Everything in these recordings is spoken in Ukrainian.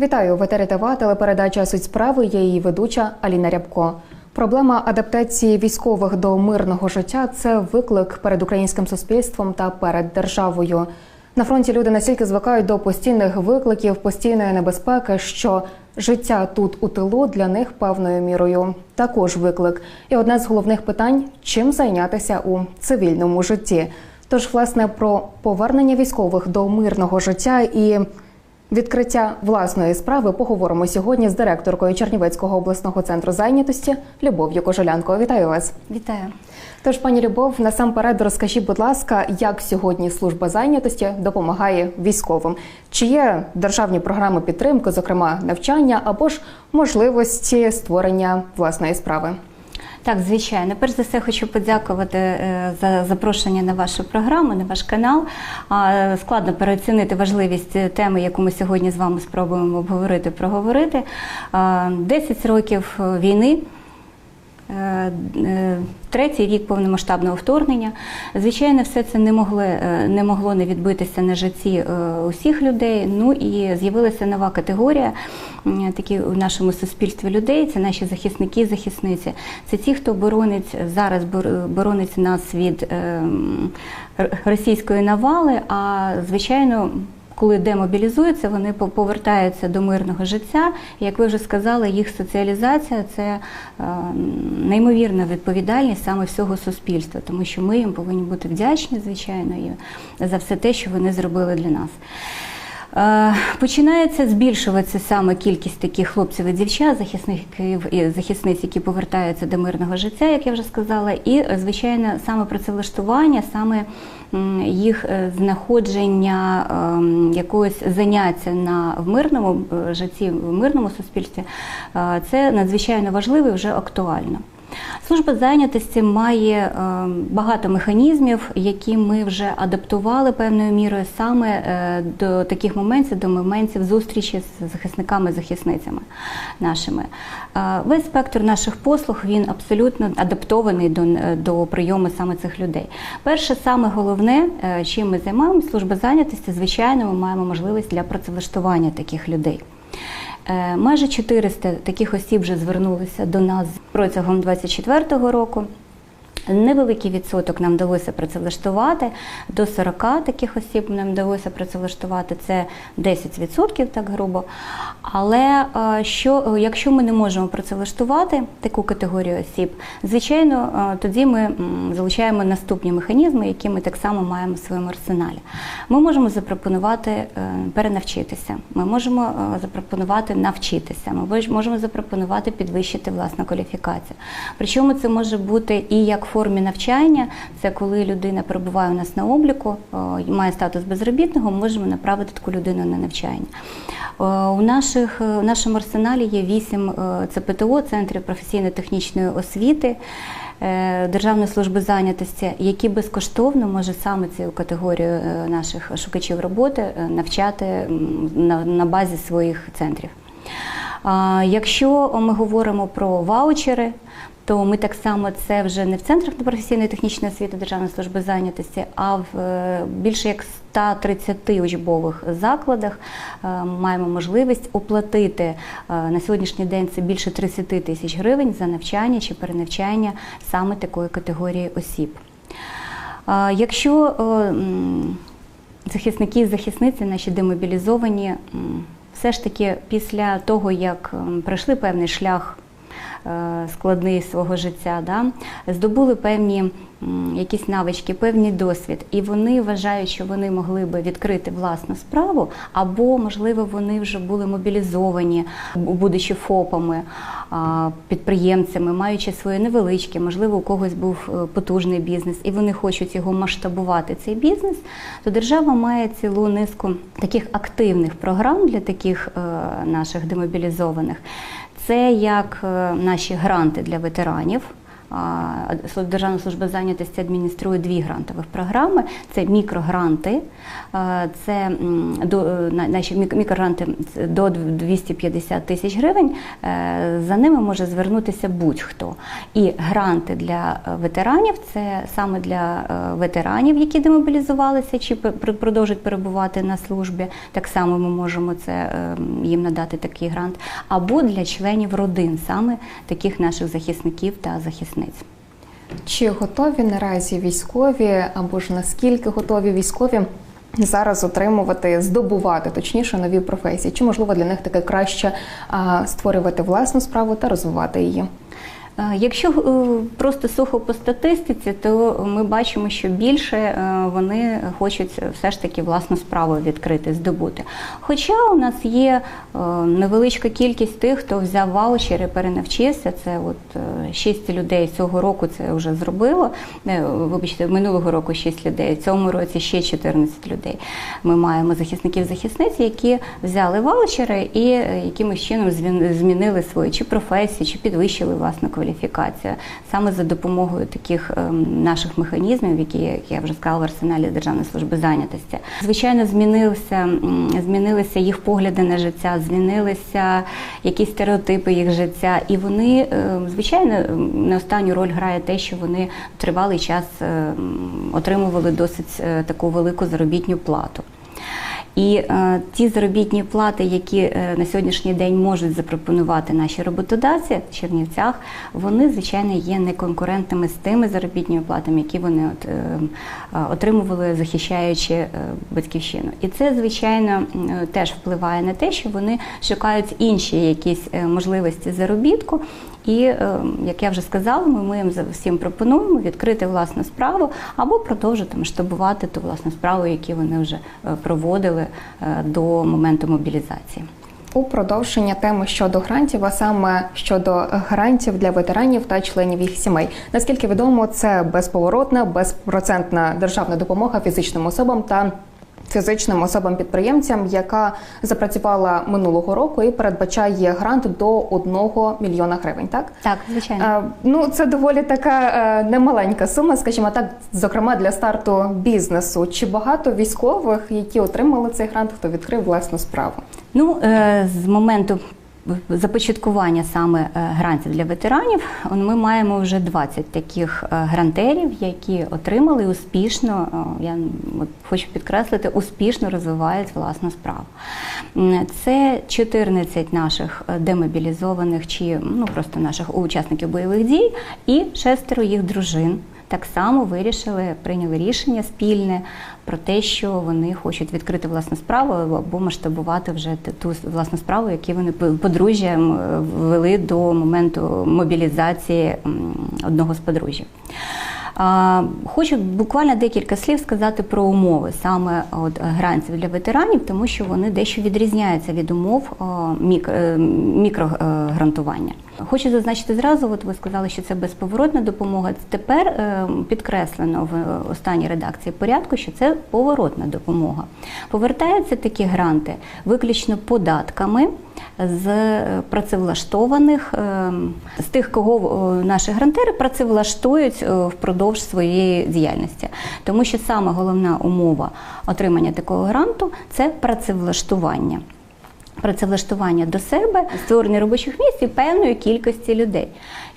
Вітаю в ТВ, телепередача Суть справи. Я її ведуча Аліна Рябко. Проблема адаптації військових до мирного життя це виклик перед українським суспільством та перед державою. На фронті люди настільки звикають до постійних викликів, постійної небезпеки, що життя тут у тилу для них певною мірою також виклик. І одне з головних питань чим зайнятися у цивільному житті. Тож, власне, про повернення військових до мирного життя і Відкриття власної справи поговоримо сьогодні з директоркою Чернівецького обласного центру зайнятості Любов'ю Кожолянко. Вітаю вас. Вітаю. Тож, пані Любов, насамперед розкажіть, будь ласка, як сьогодні служба зайнятості допомагає військовим? Чи є державні програми підтримки, зокрема навчання, або ж можливості створення власної справи? Так, звичайно. Перш за все, хочу подякувати е, за запрошення на вашу програму, на ваш канал. Складно переоцінити важливість теми, яку ми сьогодні з вами спробуємо обговорити, проговорити. десять 10 років війни. Е, е, Третій рік повномасштабного вторгнення. Звичайно, все це не могло не могло не відбитися на житті е, усіх людей. Ну і з'явилася нова категорія такі у нашому суспільстві людей. Це наші захисники, захисниці. Це ті, хто боронить зараз боронить нас від ем, російської навали. А звичайно коли демобілізуються, вони повертаються до мирного життя. Як ви вже сказали, їх соціалізація це е, неймовірна відповідальність саме всього суспільства, тому що ми їм повинні бути вдячні, звичайно, за все те, що вони зробили для нас. Е, починається збільшуватися саме кількість таких хлопців і дівчат, захисників і захисниць, які повертаються до мирного життя, як я вже сказала, і звичайно саме працевлаштування, саме їх е, знаходження ем, якогось заняття на в мирному е, житті, в мирному суспільстві, це надзвичайно важливо і вже актуально. Служба зайнятості має е, багато механізмів, які ми вже адаптували певною мірою саме е, до таких моментів, до моментів зустрічі з захисниками-захисницями нашими. Е, весь спектр наших послуг він абсолютно адаптований до до прийому саме цих людей. Перше, саме головне, чим ми займаємося, служба зайнятості, звичайно, ми маємо можливість для працевлаштування таких людей. Е, майже 400 таких осіб вже звернулися до нас протягом 2024 року. Невеликий відсоток нам вдалося працевлаштувати, до 40 таких осіб нам вдалося працевлаштувати, це 10%, так грубо. Але е, що, якщо ми не можемо працевлаштувати таку категорію осіб, звичайно, е, тоді ми залучаємо наступні механізми, які ми так само маємо в своєму арсеналі. Ми можемо запропонувати е, перенавчитися, ми можемо запропонувати навчитися, ми можемо запропонувати підвищити власну кваліфікацію. Причому це може бути і як формі навчання, це коли людина перебуває у нас на обліку, має статус безробітного, ми можемо направити таку людину на навчання. У наших, у нашому арсеналі є вісім е, ЦПТО, центрів професійно-технічної освіти. Е, Державної служби зайнятості, які безкоштовно можуть саме цю категорію е, наших шукачів роботи навчати на базі своїх центрів. Якщо ми говоримо про ваучери, то ми так само це вже не в центрах професійної технічної освіти Державної служби зайнятості, а в е, більше як 130 учбових закладах е, маємо можливість оплатити е, на сьогоднішній день це більше 30 тисяч гривень за навчання чи перенавчання саме такої категорії осіб. Якщо захисники і захисниці наші демобілізовані, все ж таки після того, як пройшли певний шлях складний свого життя, да, здобули певні якісь навички, певний досвід, і вони вважають, що вони могли би відкрити власну справу, або, можливо, вони вже були мобілізовані, будучи ФОПами, підприємцями, маючи свої невеличкі, можливо, у когось був е, потужний бізнес, і вони хочуть його масштабувати, цей бізнес, то держава має цілу низку таких активних програм для таких е, наших демобілізованих. Це як е, наші гранти для ветеранів. Державна служба зайнятості адмініструє дві грантових програми: це мікрогранти, це до е, наші мік- мікрогранти до 250 тисяч гривень. Е, За ними може звернутися будь-хто. І гранти для е, ветеранів це саме для е, ветеранів, які демобілізувалися чи продовжують перебувати на службі. Так само ми можемо це е, їм надати такий грант, або для членів родин, саме таких наших захисників та захисниць. Чи готові наразі військові, або ж наскільки готові військові зараз отримувати, здобувати точніше нові професії? Чи можливо для них таке краще створювати власну справу та розвивати її? Е, Якщо е, просто сухо по статистиці, то ми бачимо, що більше е, вони хочуть все ж таки власну справу відкрити, здобути. Хоча у нас є невеличка кількість тих, хто взяв ваучери, перенавчився. Це от е, 6 людей цього року це вже зробило. Вибачте, минулого року 6 людей, в цьому році ще 14 людей. Ми маємо захисників захисниць, які взяли ваучери і якимось чином змінили свою чи професію, чи підвищили власну кваліфікацію саме за допомогою таких ем, наших механізмів, які як я вже сказала в арсеналі Державної служби зайнятості. Звичайно, змінилися змінилися їх погляди на життя, змінилися якісь стереотипи їх життя, і вони е, звичайно не останню роль грає те, що вони тривалий час отримували досить е, таку велику заробітню плату. І е, ті заробітні плати, які е, на сьогоднішній день можуть запропонувати наші роботодавці в Чернівцях, вони звичайно є неконкурентними з тими заробітними платами, які вони от, е, отримували, захищаючи батьківщину. І це звичайно теж впливає на те, що вони шукають інші якісь можливості заробітку. І е, як я вже сказала, ми, їм за- всім пропонуємо відкрити власну справу або продовжити масштабувати ту власну справу, яку вони вже е, проводили е, до моменту мобілізації. У продовження теми щодо грантів, а саме щодо грантів для ветеранів та членів їх сімей. Наскільки відомо, це безповоротна, безпроцентна державна допомога фізичним особам та фізичним особам-підприємцям, яка запрацювала минулого року і передбачає грант до 1 мільйона гривень. Так Так, звичайно. Е, Ну, це доволі така е, немаленька сума, скажімо так, зокрема для старту бізнесу. Чи багато військових, які отримали цей грант, хто відкрив власну справу? Ну, е, з моменту започаткування саме е, грантів для ветеранів, ми маємо вже 20 таких е, грантерів, які отримали успішно, е, я хочу підкреслити, успішно розвивають власну справу. Це 14 наших е, демобілізованих чи ну просто наших учасників бойових дій і шестеро їх дружин так само вирішили, прийняли рішення спільне про те, що вони хочуть відкрити власну справу або масштабувати вже ту власну справу, яку вони по- подружжям вели ввели до моменту мобілізації одного з подружжя. Хочу буквально декілька слів сказати про умови саме от грантів для ветеранів, тому що вони дещо відрізняються від умов е, мікрогрантування. Хочу зазначити зразу, от ви сказали, що це безповоротна допомога. Тепер е, підкреслено в е, останній редакції порядку, що це поворотна допомога. Повертаються такі гранти виключно податками з працевлаштованих, е, з тих, кого е, наші грантери працевлаштують е, впродовж своєї діяльності. Тому що саме головна умова отримання такого гранту це працевлаштування. Працевлаштування до себе, створення робочих місць і певної кількості людей.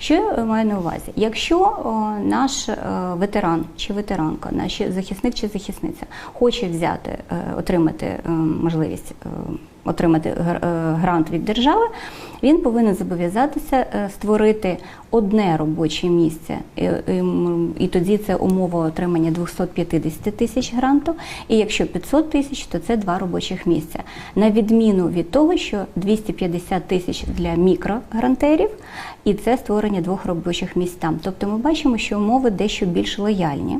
Що я маю на увазі? Якщо наш е, ветеран чи ветеранка, наш захисник чи захисниця хоче взяти, е, отримати е, можливість е, отримати е, грант від держави, він повинен зобов'язатися е, створити одне робоче місце, і тоді це умова отримання 250 тисяч гранту. І якщо 500 тисяч, то це два робочих місця. На відміну від того, що 250 тисяч для мікрогрантерів, і це створення двох робочих місць там. Тобто ми бачимо, що умови дещо більш лояльні.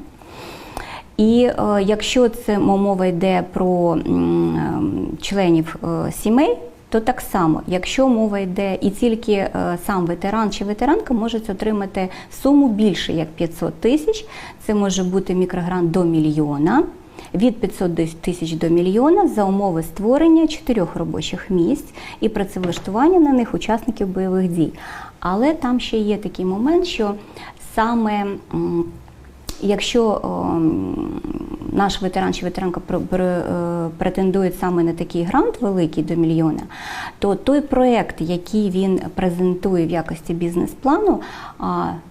І е, якщо це мова йде про м, ем, членів е, сімей, то так само, якщо мова йде і тільки е, сам ветеран чи ветеранка можуть отримати суму більше як 500 тисяч, це може бути мікрогрант до мільйона. Від 500 тисяч до мільйона за умови створення чотирьох робочих місць і працевлаштування на них учасників бойових дій. Але там ще є такий момент, що саме якщо наш ветеран чи ветеранка е, претендує саме на такий грант великий до мільйона, то той проект, який він презентує в якості бізнес-плану,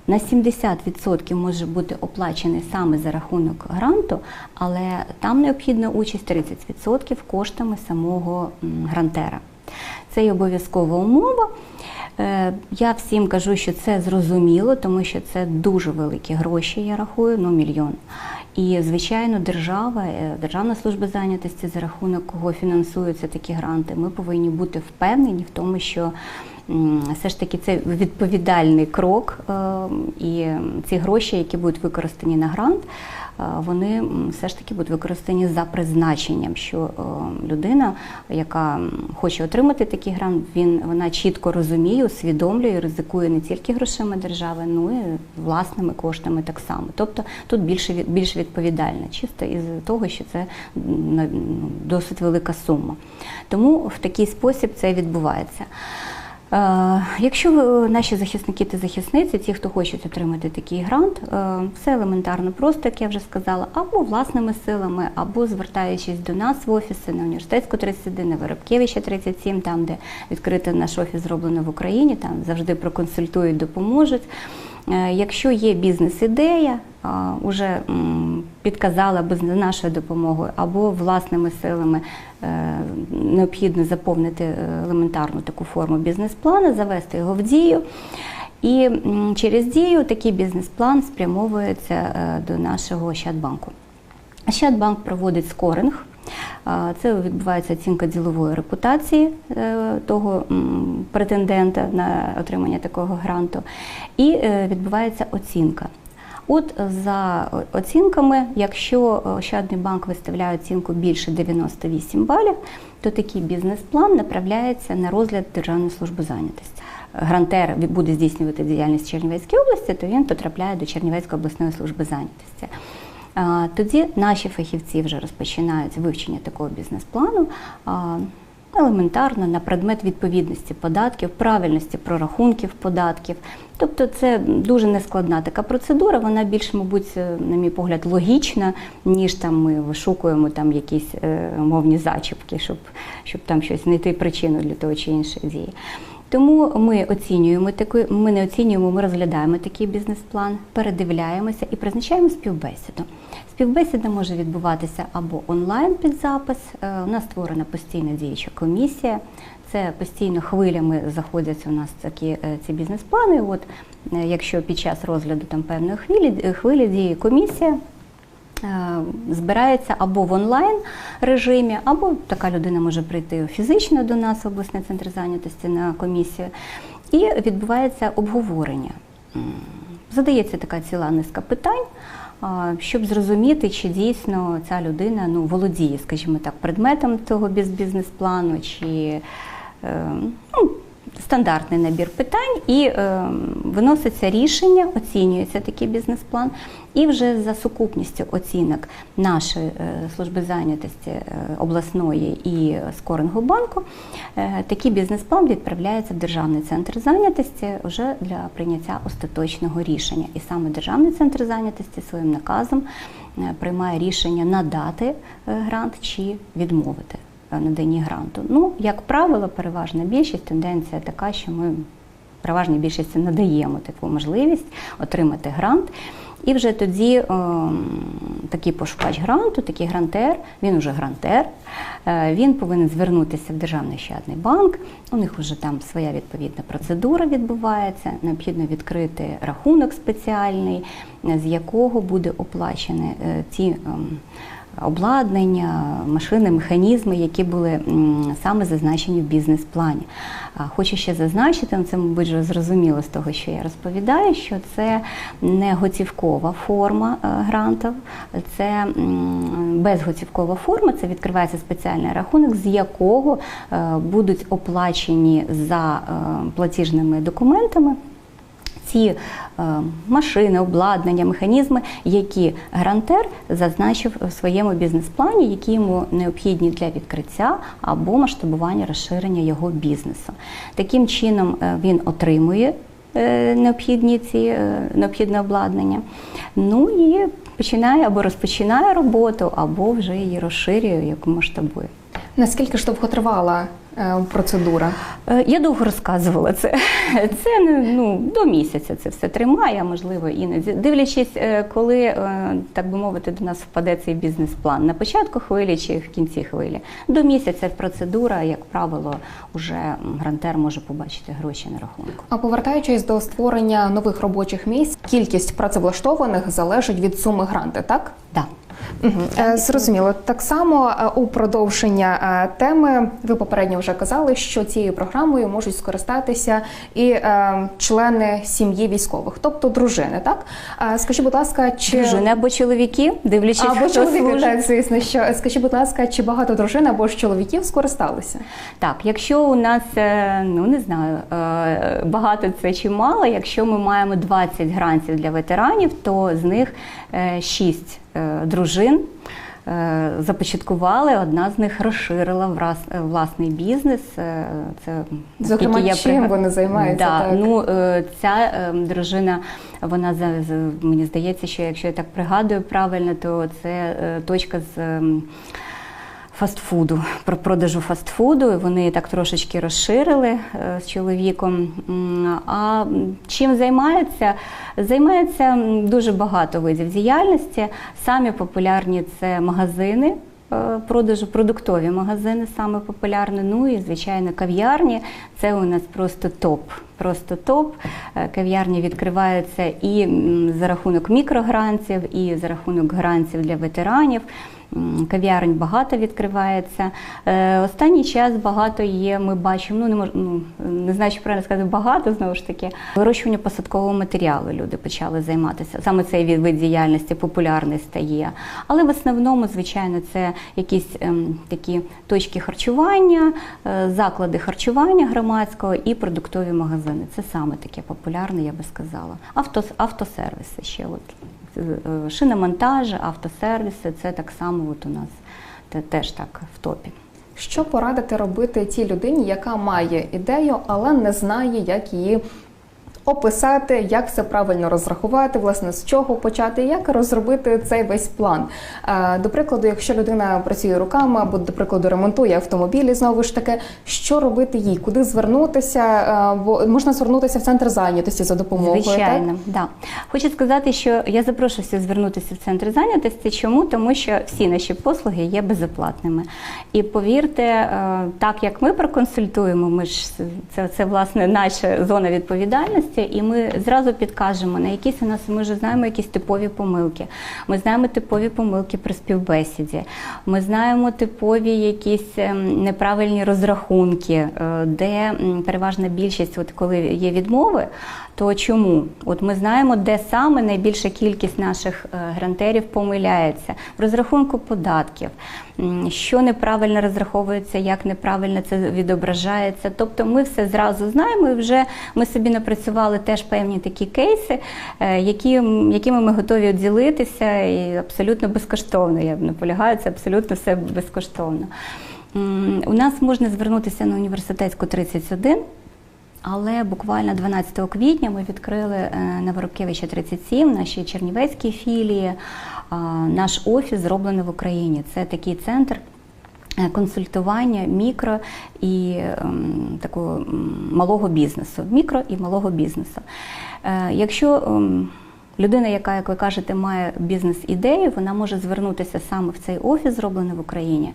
на 70% може бути оплачений саме за рахунок гранту, але там необхідна участь 30% коштами самого грантера. Це є обов'язкова умова. Е, Я всім кажу, що це зрозуміло, тому що це дуже великі гроші, я рахую, ну мільйон. І, звичайно, держава, е, Державна служба зайнятості, за рахунок кого фінансуються такі гранти, ми повинні бути впевнені в тому, що все ж таки це відповідальний крок, е, і ці гроші, які будуть використані на грант, вони все ж таки будуть використані за призначенням, що е, людина, яка хоче отримати такий грант, він вона чітко розуміє, усвідомлює, ризикує не тільки грошима держави, ну і власними коштами так само. Тобто тут більше більш відповідально, чисто із того, що це ну, досить велика сума. Тому в такий спосіб це відбувається. Е, Якщо ви- наші захисники та захисниці, ті, хто хочуть отримати такий грант, е, все елементарно просто, як я вже сказала, або власними силами, або звертаючись до нас в офіси на університетську 31, на Воробкевича 37, там, де відкритий наш офіс зроблено в Україні, там завжди проконсультують, допоможуть. Е, Якщо є бізнес-ідея, уже м, підказала би з нашою допомогою або власними силами е, необхідно заповнити е, елементарну таку форму бізнес-плану, завести його в дію. І через дію такий бізнес-план спрямовується е, до нашого Ощадбанку. Ощадбанк проводить скоринг. Це відбувається оцінка ділової репутації е, того претендента на отримання такого гранту, і е, відбувається оцінка. От за оцінками, якщо Ощадний банк виставляє оцінку більше 98 балів, то такий бізнес-план направляється на розгляд Державної служби зайнятості. Грантер буде здійснювати діяльність в Чернівецькій області, то він потрапляє до Чернівецької обласної служби зайнятості. Тоді наші фахівці вже розпочинають вивчення такого бізнес-плану. Елементарно на предмет відповідності податків, правильності прорахунків податків. Тобто це дуже нескладна така процедура, вона більш, мабуть, е, на мій погляд, логічна, ніж там ми вишукуємо там якісь е, мовні зачіпки, щоб, щоб там щось знайти причину для того чи іншої дії. Тому ми оцінюємо таку, ми не оцінюємо, ми розглядаємо такий бізнес-план, передивляємося і призначаємо співбесіду. Співбесіда може відбуватися або онлайн під запис. Е, У нас створена постійна діюча комісія. Це постійно хвилями заходять у нас такі е, ці бізнес-плани. От е, якщо під час розгляду там певної хвилі, хвилі діє комісія, збирається або в онлайн режимі, або така людина може прийти фізично до нас в обласний центр зайнятості на комісію, і відбувається обговорення. Задається така ціла низка питань, щоб зрозуміти, чи дійсно ця людина ну, володіє, скажімо так, предметом того бізнес-плану, чи е, ну, стандартний набір питань, і е, виноситься рішення, оцінюється такий бізнес-план, і вже за сукупністю оцінок нашої е, служби зайнятості е, обласної і скорингу банку, е, такий бізнес-план відправляється в Державний центр зайнятості вже для прийняття остаточного рішення. І саме Державний центр зайнятості своїм наказом приймає рішення надати грант чи відмовити наданні гранту. Ну, як правило, переважна більшість тенденція така, що ми переважній більшості надаємо таку можливість отримати грант. І вже тоді ем, такий пошукач гранту, такий грантер, він уже грантер, е, він повинен звернутися в Державний щадний банк. У них вже там своя відповідна процедура відбувається. Необхідно відкрити рахунок спеціальний, з якого буде оплачені е, ті. ем, обладнання, машини, механізми, які були саме зазначені в бізнес-плані. Хочу ще зазначити, ну, це, мабуть, вже зрозуміло з того, що я розповідаю, що це не готівкова форма е, грантів, це безготівкова форма, це відкривається спеціальний рахунок, з якого е, будуть оплачені за е, платіжними документами ці е, машини, обладнання, механізми, які грантер зазначив в своєму бізнес-плані, які йому необхідні для відкриття або масштабування розширення його бізнесу. Таким чином е, він отримує е, необхідні ці е, необхідне обладнання. Ну і починає або розпочинає роботу, або вже її розширює, яку масштабує. Наскільки ж довго тривала процедура? Е, Я довго розказувала це. Це ну, до місяця це все тримає, можливо іноді. Дивлячись, е, коли, е, так би мовити, до нас впаде цей бізнес-план на початку хвилі чи в кінці хвилі. До місяця процедура, як правило, вже грантер може побачити гроші на рахунку. А повертаючись до створення нових робочих місць, кількість працевлаштованих залежить від суми гранти, так? Да. Угу. Зрозуміло. Так само е, у продовження е, теми ви попередньо вже казали, що цією програмою можуть скористатися і е, члени сім'ї військових, тобто дружини. Так Е, скажіть, будь ласка, чи Дружини або чоловіки, дивлячись, або хто чоловіки, служить. так, звісно, що скажіть, будь ласка, чи багато дружин або ж чоловіків скористалися? Так, якщо у нас е, ну не знаю, е, багато це чи мало, якщо ми маємо 20 грантів для ветеранів, то з них 6 дружин. е, Започаткували, одна з них розширила е, власний бізнес. е, Це Зокрема, я чим пригад- вони займаються, Да, так? ну е, ця е, дружина, вона мені здається, що якщо я так пригадую правильно, то це е, точка з. Фастфуду, про продажу фастфуду. Вони так трошечки розширили е, з чоловіком. А чим займаються? Займаються дуже багато видів діяльності. Самі популярні це магазини. е, Продажу продуктові магазини саме популярні. Ну і звичайно кав'ярні. Це у нас просто топ. Просто топ. Е, Кав'ярні відкриваються і за рахунок мікрогрантів, і за рахунок грантів для ветеранів. Кав'ярень багато відкривається. Е, Останній час багато є. Ми бачимо, ну не мож, ну не знаю, чи правильно сказати багато знову ж таки. Вирощування посадкового матеріалу люди почали займатися. Саме цей вид діяльності популярний стає. Але в основному, звичайно, це якісь ем, такі точки харчування, е, заклади харчування громадського і продуктові магазини. Це саме таке популярне, я би сказала. Авто, автосервіси ще от. Е, Шиномонтажі, автосервіси це так само от у нас те- теж так в топі. Що порадити робити тій людині, яка має ідею, але не знає, як її описати, як все правильно розрахувати, власне, з чого почати, як розробити цей весь план. Е, До прикладу, якщо людина працює руками або, до прикладу, ремонтує автомобілі, знову ж таки, що робити їй, куди звернутися? Е, Бо можна звернутися в центр зайнятості за допомогою. Звичайно, Так? да. Хочу сказати, що я запрошую звернутися в центр зайнятості. Чому? Тому що всі наші послуги є безоплатними. І повірте, е, так як ми проконсультуємо, ми ж це, це власне наша зона відповідальності, і ми зразу підкажемо на якісь у нас. Ми вже знаємо якісь типові помилки. Ми знаємо типові помилки при співбесіді. Ми знаємо типові якісь ем, неправильні розрахунки, е, де переважна більшість, от коли є відмови, то чому? От ми знаємо, де саме найбільша кількість наших е, грантерів помиляється в розрахунку податків, що неправильно розраховується, як неправильно це відображається. Тобто ми все зразу знаємо і вже ми собі напрацювали теж певні такі кейси, е, які, якими ми готові ділитися і абсолютно безкоштовно. Я наполягаю, це абсолютно все безкоштовно. У нас можна звернутися на університетську 31. Але буквально 12 квітня ми відкрили е, на Воробкевича 37, в нашій Чернівецькій філії. Наш офіс зроблений в Україні. Це такий центр. е, Консультування мікро і ем, такого малого бізнесу, мікро і малого бізнесу. Е, якщо ем, людина, яка, як ви кажете, має бізнес-ідею, вона може звернутися саме в цей офіс, зроблений в Україні,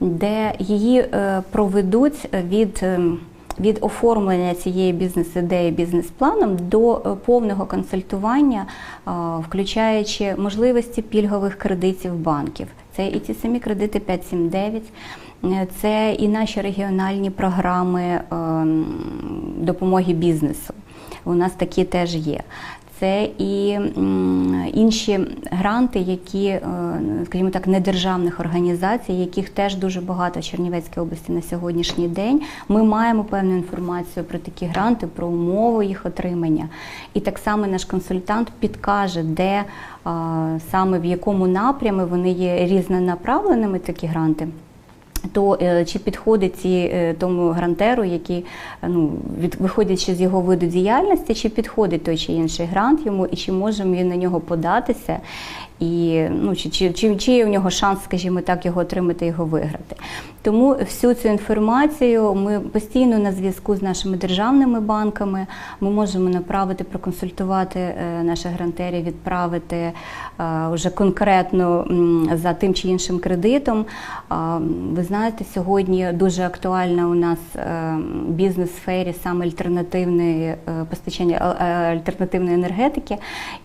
де її е, проведуть від. ем, від оформлення цієї бізнес-ідеї бізнес-планом до е, повного консультування, е, включаючи можливості пільгових кредитів банків. Це і ті самі кредити 579, е, це і наші регіональні програми е, допомоги бізнесу. У нас такі теж є. Це і інші гранти, які, е, скажімо так, недержавних організацій, яких теж дуже багато в Чернівецькій області на сьогоднішній день. Ми маємо певну інформацію про такі гранти, про умови їх отримання. І так само наш консультант підкаже, де саме в якому напрямі вони є різнонаправленими такі гранти. То е, чи підходить ці, е, тому грантеру, який е, ну від виходячи з його виду діяльності, чи підходить той чи інший грант йому, і чи може він на нього податися, і ну чи, чи, чи, чи є у нього шанс, скажімо так, його отримати, його виграти. Тому всю цю інформацію ми постійно на зв'язку з нашими державними банками. Ми можемо направити, проконсультувати е, наших грантерів, відправити е, вже конкретно за тим чи іншим кредитом. Ви знаєте, сьогодні дуже актуальна у нас е, бізнес-сфері саме альтернативне постачання альтернативної енергетики.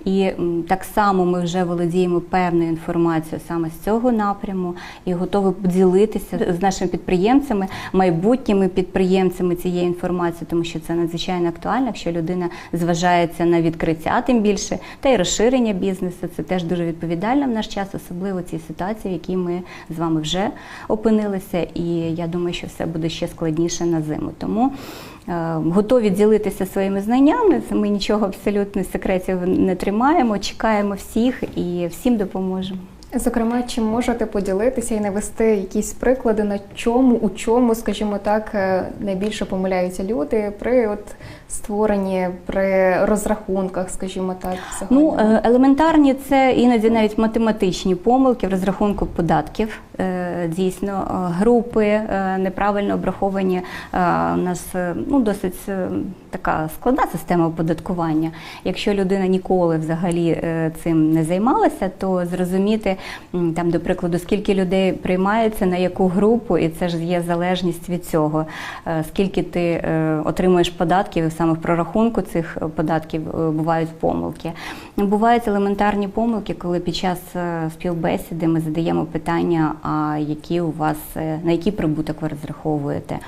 І так само ми вже володіємо певною інформацією саме з цього напряму і готові поділитися з нашими підприємцями, майбутніми підприємцями цієї інформації, тому що це надзвичайно актуально, якщо людина зважається на відкриття, тим більше, та й розширення бізнесу. Це теж дуже відповідально в наш час, особливо в цій ситуації, в якій ми з вами вже опинилися. І я думаю, що все буде ще складніше на зиму. Тому готові ділитися своїми знаннями. Ми нічого абсолютно секретів не тримаємо, чекаємо всіх і всім допоможемо. Зокрема, чи можете поділитися і навести якісь приклади, на чому, у чому, скажімо так, е, найбільше помиляються люди при от створенні, при розрахунках, скажімо так, Ну, е, елементарні це іноді навіть математичні помилки в розрахунку податків. Е, Дійсно, е, групи неправильно обраховані. У нас ну, досить така складна система оподаткування. Якщо людина ніколи взагалі цим не займалася, то зрозуміти там, до прикладу, скільки людей приймається на яку групу, і це ж є залежність від цього. Скільки ти отримуєш податків, саме в прорахунку цих е, податків е, бувають помилки. Бувають елементарні помилки, коли під час е, співбесіди ми задаємо питання, а які у вас на який прибуток ви розраховуєте.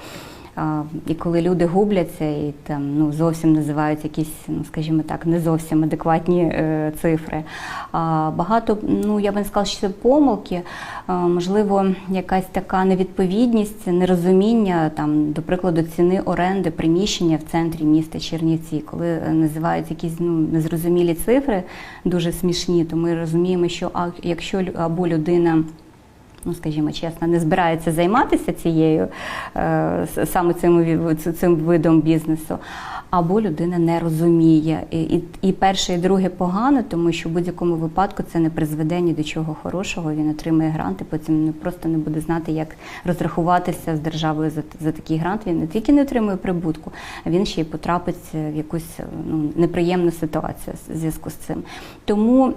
І коли люди губляться і там ну зовсім називають якісь, ну скажімо так, не зовсім адекватні е, цифри. А, багато, ну я би не сказала, що помилки, можливо, якась така невідповідність, нерозуміння там, до прикладу, ціни оренди приміщення в центрі міста Чернівці, коли е, називають якісь ну незрозумілі цифри, дуже смішні, то ми розуміємо, що а якщо або людина ну скажімо чесно, не збирається займатися цією е, саме цим, цим видом бізнесу. Або людина не розуміє. І, і, перше, і друге погано, тому що в будь-якому випадку це не призведе ні до чого хорошого. Він отримує грант і потім не просто не буде знати, як розрахуватися з державою за, за такий грант. Він не тільки не отримує прибутку, а він ще й потрапить в якусь ну, неприємну ситуацію в зв'язку з цим. Тому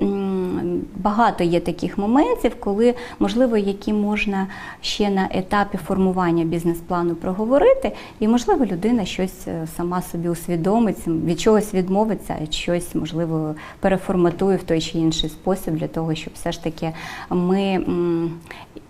багато є таких моментів, коли можливо, які можна ще на етапі формування бізнес-плану проговорити, і можливо людина щось е, сама собі усвідомить, від чогось відмовиться, щось можливо переформатує в той чи інший спосіб для того, щоб все ж таки ми,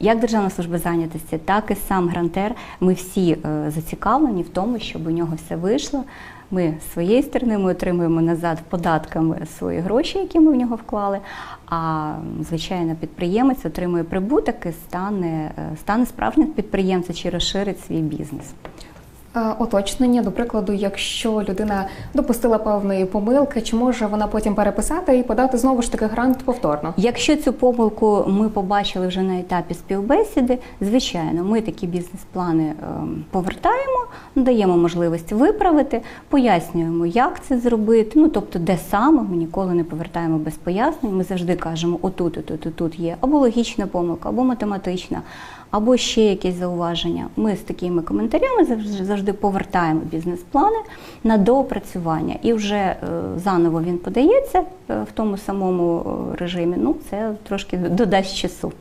як Державна служба зайнятості, так і сам грантер, ми всі е, зацікавлені в тому, щоб у нього все вийшло. Ми з своєї сторони ми отримуємо назад податками свої гроші, які ми в нього вклали. А звичайно, підприємець отримує прибуток і стане, е, стане справжнім підприємцем чи розширить свій бізнес. Е, Уточнення, до прикладу, якщо людина допустила певної помилки, чи може вона потім переписати і подати знову ж таки грант повторно? Якщо цю помилку ми побачили вже на етапі співбесіди, звичайно, ми такі бізнес-плани ем, повертаємо, даємо можливість виправити, пояснюємо, як це зробити. Ну тобто, де саме ми ніколи не повертаємо без пояснень. Ми завжди кажемо, отут, отут, отут є або логічна помилка, або математична, або ще якісь зауваження. Ми з такими коментарями завжди повертаємо бізнес-плани на доопрацювання, і вже е, заново він подається е, в тому самому е, режимі. Ну це трошки додасть часу.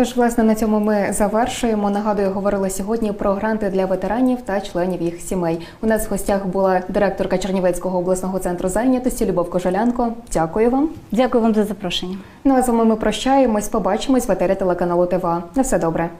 Тож, власне, на цьому ми завершуємо. Нагадую, говорили сьогодні про гранти для ветеранів та членів їх сімей. У нас в гостях була директорка Чернівецького обласного центру зайнятості Любов Кожелянко. Дякую вам. Дякую вам за запрошення. Ну а з вами ми прощаємось. Побачимось в етері телеканалу ТВА. На все добре.